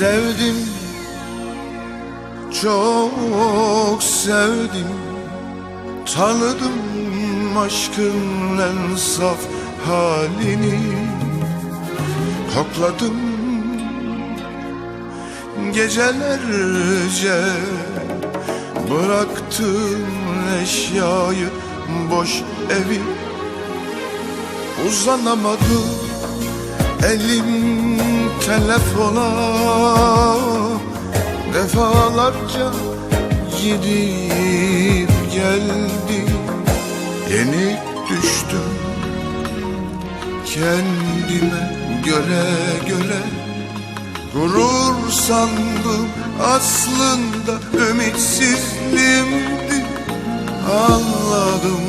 Sevdim Çok sevdim. Tanıdım aşkın en saf halini. Kokladım Gecelerce. Bıraktım eşyayı Boş evi. Uzanamadım Elim telefona Defalarca gidip geldi. Yenik düştüm Kendime göre göre. Gurur sandım aslında ümitsizliğimdi Anladım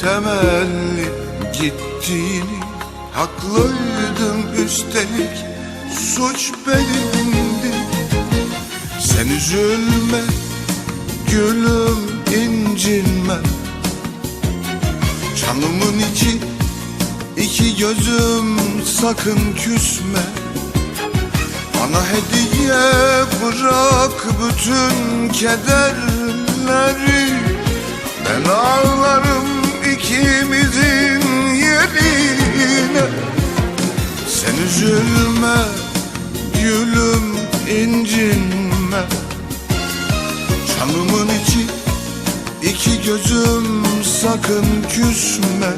temelli gittiğini Haklıydım üstelik suç benimdi. Sen üzülme gülüm incinme. Canımın içi iki gözüm sakın küsme. Bana hediye bırak bütün kederleri. Ben ağlarım ikimizin Canımın içi iki gözüm sakın küsme.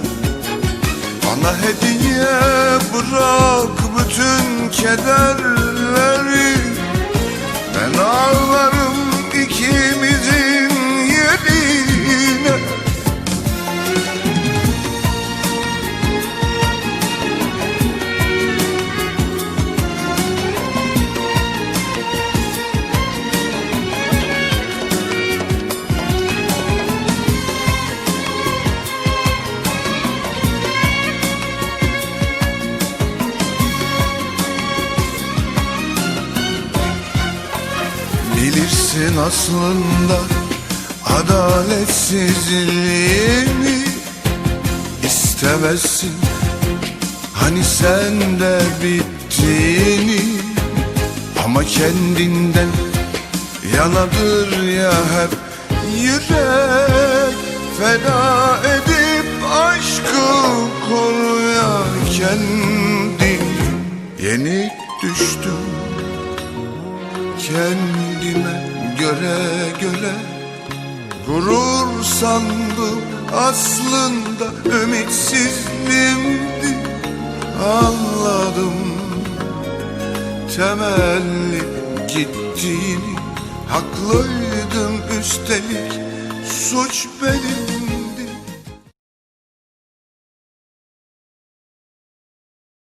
Bana hediye bırak bütün kederleri. Ben ağlarım Bilirsin aslında adaletsizliğimi istemezsin. Hani sen de bittiğini ama kendinden yanadır ya hep yürek Feda edip aşkı koruyarken yenik düştüm kendime göre göre Gurur sandım aslında ümitsizliğimdi Anladım temelli gittiğini Haklıydım üstelik suç benim